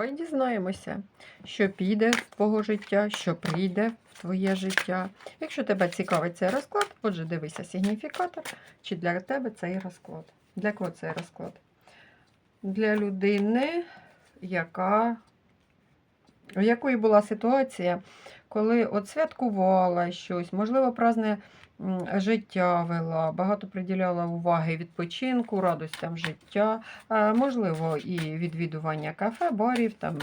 Давай дізнаємося, що піде в твого життя, що прийде в твоє життя. Якщо тебе цікавить цей розклад, отже, дивися сигніфікатор, чи для тебе цей розклад. Для кого цей розклад? Для людини, яка, у якої була ситуація, коли от святкувала щось, можливо, праздне м, життя вела, багато приділяла уваги відпочинку, радостям життя, Е, можливо, і відвідування кафе, барів, там,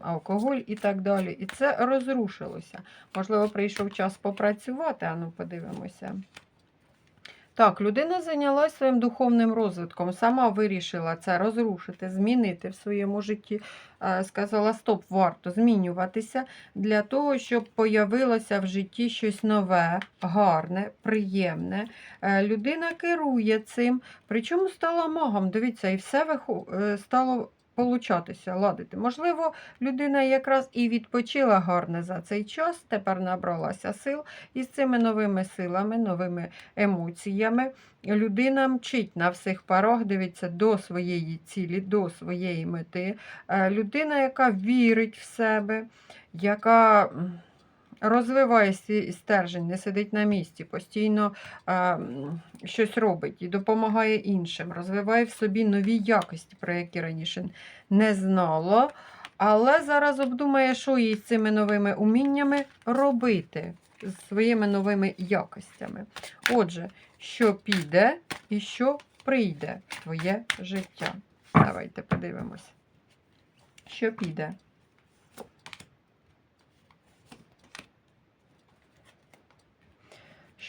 алкоголь і так далі. І це розрушилося. Можливо, прийшов час попрацювати, а ну подивимося. Так, людина зайнялася своїм духовним розвитком, сама вирішила це розрушити, змінити в своєму житті. Сказала, стоп, варто змінюватися для того, щоб появилося в житті щось нове, гарне, приємне. Е, Людина керує цим, причому стала магом. Дивіться, і все е, стало получатися, ладити. Можливо, людина якраз і відпочила гарне за цей час, тепер набралася сил, і з цими новими силами, новими емоціями людина мчить на всіх парах, дивиться до своєї цілі, до своєї мети. Е, Людина, яка вірить в себе, яка розвиває свій стержень, не сидить на місці, постійно е, щось робить і допомагає іншим, розвиває в собі нові якості, про які раніше не знала. Але зараз обдумає, що їй з цими новими уміннями робити, з своїми новими якостями. Отже, що піде і що прийде в твоє життя. Давайте подивимось. Що піде?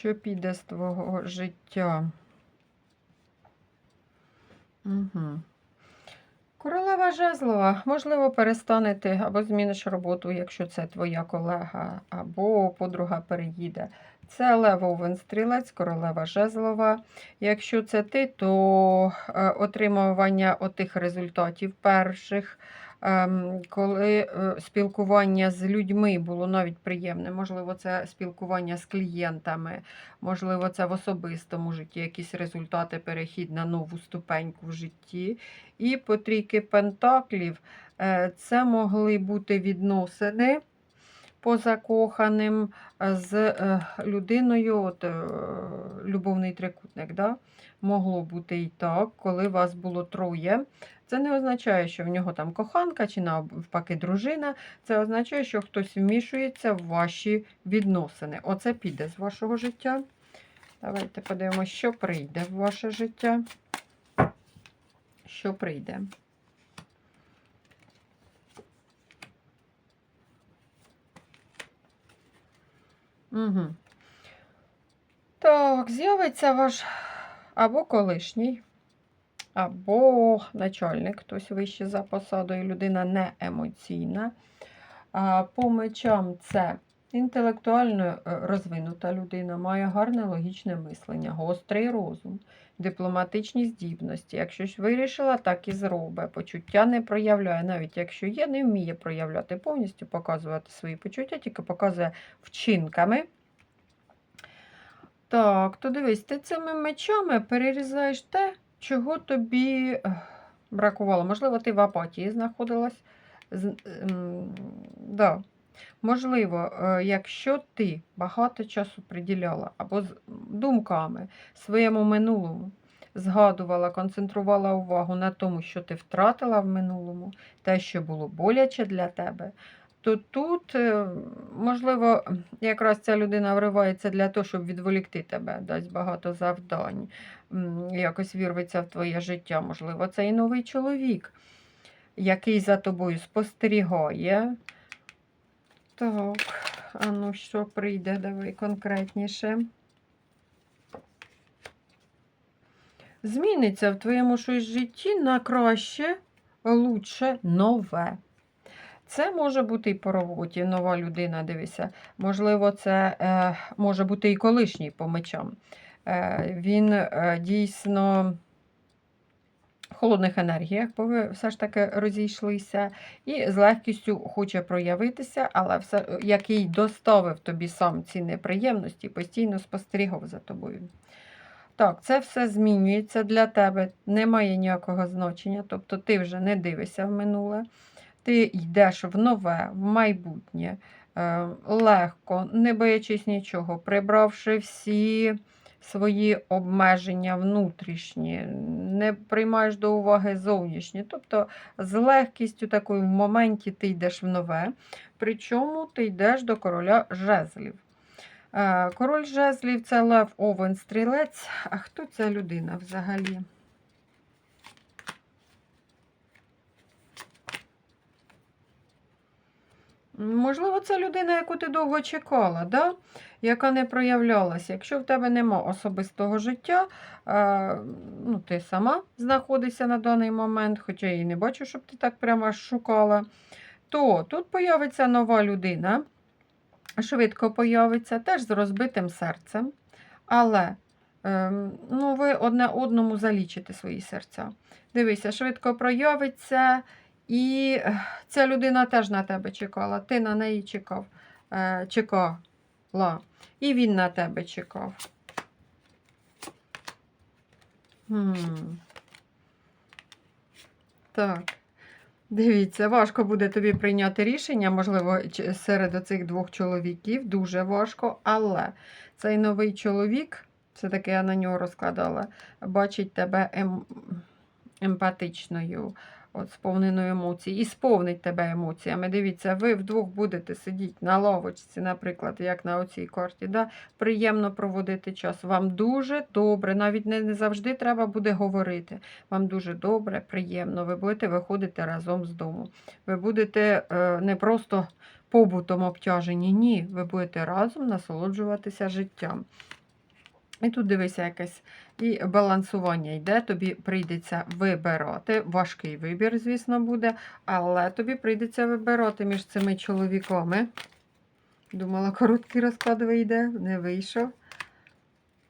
Що піде з твого життя? Угу. Королева жезлова, можливо, перестанете або зміниш роботу, якщо це твоя колега, або подруга переїде. Це Лев Овен Стрілець, королева жезлова. Якщо це ти, то е, отримування отих результатів перших, коли е, спілкування з людьми було навіть приємне. Можливо, це спілкування з клієнтами, можливо, це в особистому житті, якісь результати, перехід на нову ступеньку в житті. І по трійки пентаклів е, це могли бути відносини по закоханим е, з людиною, от, любовний трикутник. Да? Могло бути і так, коли вас було троє. Це не означає, що в нього там коханка чи навпаки дружина. Це означає, що хтось вмішується в ваші відносини. Оце піде з вашого життя. Давайте подивимося, що прийде в ваше життя. Що прийде? Угу. Так, з'явиться ваш або колишній, або начальник, хтось вище за посадою, людина не емоційна. По мечам це інтелектуально е, розвинута людина, має гарне логічне мислення, гострий розум, дипломатичні здібності. Якщо ж вирішила, так і зробить. Почуття не проявляє, навіть якщо є, не вміє проявляти повністю, показувати свої почуття, тільки показує вчинками. Так, то дивись, ти цими мечами перерізаєш те, чого тобі бракувало. Можливо, ти в апатії знаходилась. З- ем, да. Можливо, е, якщо ти багато часу приділяла або з думками своєму минулому, згадувала, концентрувала увагу на тому, що ти втратила в минулому, те, що було боляче для тебе, то тут, е, можливо, якраз ця людина вривається для того, щоб відволікти тебе, дасть багато завдань, якось вірветься в твоє життя. Можливо, це і новий чоловік, який за тобою спостерігає. Так, а ну що прийде, давай конкретніше. Зміниться в твоєму щось житті на краще, лучше, нове. Це може бути і по роботі, нова людина, дивися. Можливо, це е, може бути і колишній по мечам. Е, він е, дійсно в холодних енергіях, бо ви все ж таки розійшлися, і з легкістю хоче проявитися, але все, який доставив тобі сам ці неприємності, постійно спостерігав за тобою. Так, це все змінюється для тебе, немає ніякого значення, тобто ти вже не дивишся в минуле. Ти йдеш в нове, в майбутнє, е, легко, не боячись нічого, прибравши всі свої обмеження внутрішні, не приймаєш до уваги зовнішні. Тобто з легкістю такою в моменті ти йдеш в нове, причому ти йдеш до короля жезлів. Е, Король жезлів це Лев Овен Стрілець. А хто ця людина взагалі? Можливо, це людина, яку ти довго чекала, да? яка не проявлялася. Якщо в тебе нема особистого життя, е, ну, ти сама знаходишся на даний момент, хоча я і не бачу, щоб ти так прямо шукала, то тут появиться нова людина, швидко появиться, теж з розбитим серцем. Але ем, ну, ви одне одному залічите свої серця. Дивися, швидко проявиться. І е, ця людина теж на тебе чекала. Ти на неї чекав, е, чекала. І він на тебе чекав. Хм. Так. Дивіться, важко буде тобі прийняти рішення, можливо, серед оцих двох чоловіків. Дуже важко, але цей новий чоловік, все-таки я на нього розкладала, бачить тебе ем... емпатичною, от сповненою емоцій, і сповнить тебе емоціями. Дивіться, ви вдвох будете сидіти на лавочці, наприклад, як на оцій карті. Да? Приємно проводити час. Вам дуже добре, навіть не, не завжди треба буде говорити. Вам дуже добре, приємно. Ви будете виходити разом з дому. Ви будете е, не просто побутом обтяжені, ні, ви будете разом насолоджуватися життям. І тут дивися якесь і балансування йде, тобі прийдеться вибирати. Важкий вибір, звісно, буде, але тобі прийдеться вибирати між цими чоловіками. Думала, короткий розклад вийде, не вийшов.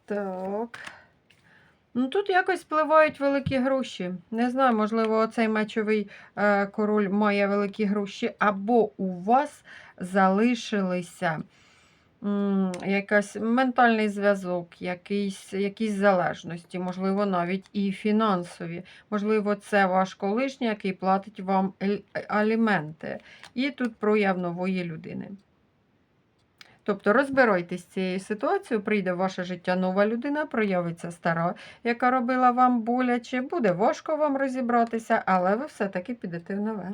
Так. Ну, тут якось впливають великі гроші. Не знаю, можливо, оцей мечовий е, король має великі гроші, або у вас залишилися м, якась ментальний зв'язок, якийсь, якісь залежності, можливо, навіть і фінансові. Можливо, це ваш колишній, який платить вам аліменти. І тут прояв нової людини. Тобто розбирайтесь з цією ситуацією, прийде в ваше життя нова людина, проявиться стара, яка робила вам боляче. Буде важко вам розібратися, але ви все-таки підете в нове.